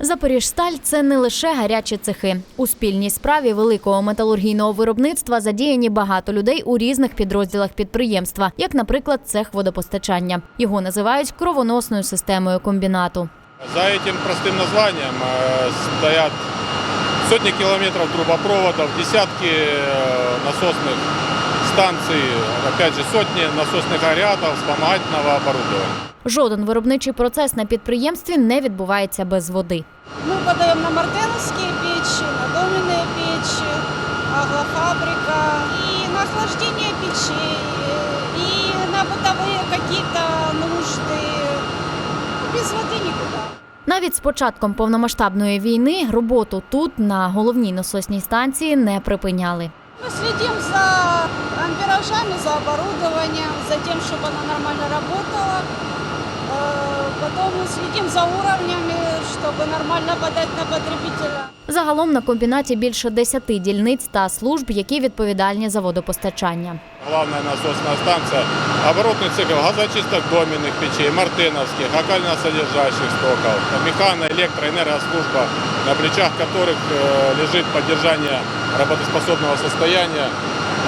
Запоріжсталь це не лише гарячі цехи. У спільній справі великого металургійного виробництва задіяні багато людей у різних підрозділах підприємства, як, наприклад, цех водопостачання. Його називають кровоносною системою комбінату. За этим простым названием э, стоят сотни километров трубопроводов, десятки э, насосных станций, опять же сотни насосных ареатов, вспомогательного оборудования. Жоден виробничий процес на підприємстві не відбувається без води. Мы подаем на мартеновские печи, на доменные печи, аглофабрика и на охлаждение печей, э, и на бытовые какие-то нужды. Без воды никуда. Навіть з початком повномасштабної війни роботу тут на головній насосній станції не припиняли. Мы следим за амперажами, за оборудованием, за тем, чтобы она нормально работала Э, Потом мы следим за уровнями, чтобы нормально подать на потребителя. Загалом на комбінаті більше 10 дільниць та служб, які відповідальні за водопостачання. Главная насосная станция, оборотный цикл газочисток доменных печей, мартеновских, окально-содержащих стоков, механо, электро, энергослужба, на плечах которых э, лежит поддержание работоспособного состояния,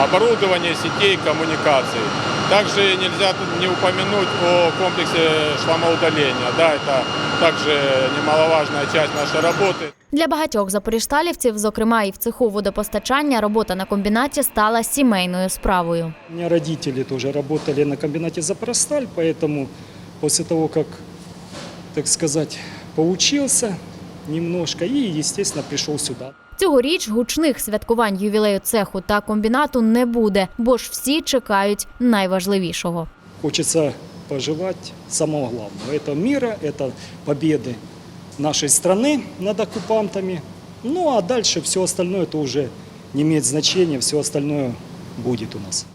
оборудование сетей коммуникаций. Также нельзя тут не упомянуть о комплексе шламоудаления. Да, это также немаловажная часть нашей работы. Для багатьох запоріжсталівців, зокрема і в цеху водопостачання, робота на комбінаті стала сімейною справою. У меня родители тоже работали на комбинате «Запросталь», поэтому после того, как, так сказать, поучился немножко и, естественно, пришел сюда. Цьогоріч гучних святкувань ювілею цеху та комбінату не буде, бо ж всі чекають найважливішого. Хочется пожелать самого главного. Это мира, это победы нашей страны над оккупантами. Ну а дальше все остальное это уже не имеет значения, все остальное будет у нас.